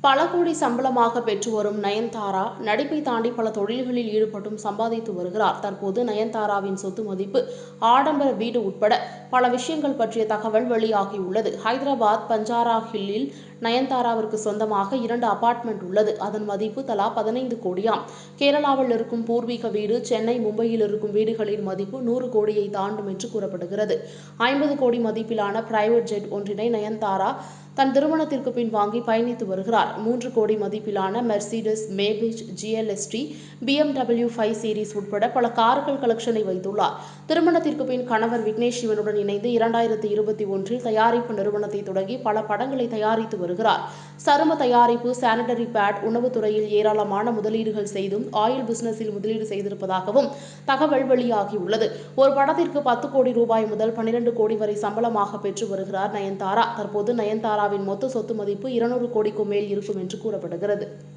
பல கோடி சம்பளமாக பெற்று வரும் நயன்தாரா நடிப்பை தாண்டி பல தொழில்களில் ஈடுபட்டும் சம்பாதித்து வருகிறார். தற்போது நயன்தாராவின் சொத்து மதிப்பு ஆடம்பர வீடு உட்பட பல விஷயங்கள் பற்றிய தகவல் வெளியாகியுள்ளது. ஹைதராபாத் பஞ்சாரா ஹில்லில் நயன்தாராவிற்கு சொந்தமாக இரண்டு அபார்ட்மெண்ட் உள்ளது. அதன் மதிப்பு தலா பதினைந்து கோடியாம். கேரளாவில் இருக்கும் பூர்வீக வீடு சென்னை மும்பையில் இருக்கும் வீடுகளின் மதிப்பு நூறு கோடியை தாண்டும் என்று கூறப்படுகிறது. ஐம்பது கோடி மதிப்பிலான பிரைவேட் ஜெட் ஒன்றினை நயன்தாரா தன் திருமணத்திற்கு பின் வாங்கி பயணித்து வருகிறார். மூன்று கோடி மதிப்பிலான Mercedes Maybach GLSD BMW five series உட்பட பல கார்கள் கலெக்ஷனை வைத்துள்ளார். திருமணத்திற்கு பின் கணவர் விக்னேஷ் சிவனுடன் இணைந்து இரண்டாயிரத்தி இருபத்தி ஒன்றில் தயாரிப்பு நிறுவனத்தை தொடங்கி பல படங்களை தயாரித்து வருகிறார். சரும தயாரிப்பு சானிடரி பேட் உணவுத்துறையில் ஏராளமான முதலீடுகள் செய்தும் ஆயில் பிசினஸில் முதலீடு செய்திருப்பதாகவும் தகவல் வெளியாகியுள்ளது. ஒரு படத்திற்கு பத்து கோடி ரூபாய் முதல் பன்னிரண்டு கோடி வரை சம்பளமாக பெற்று வருகிறார் நயன்தாரா. தற்போது நயன்தாராவின் மொத்த சொத்து மதிப்பு இருநூறு கோடிக்கும் மேல் இருக்கும் என்று கூறப்படுகிறது.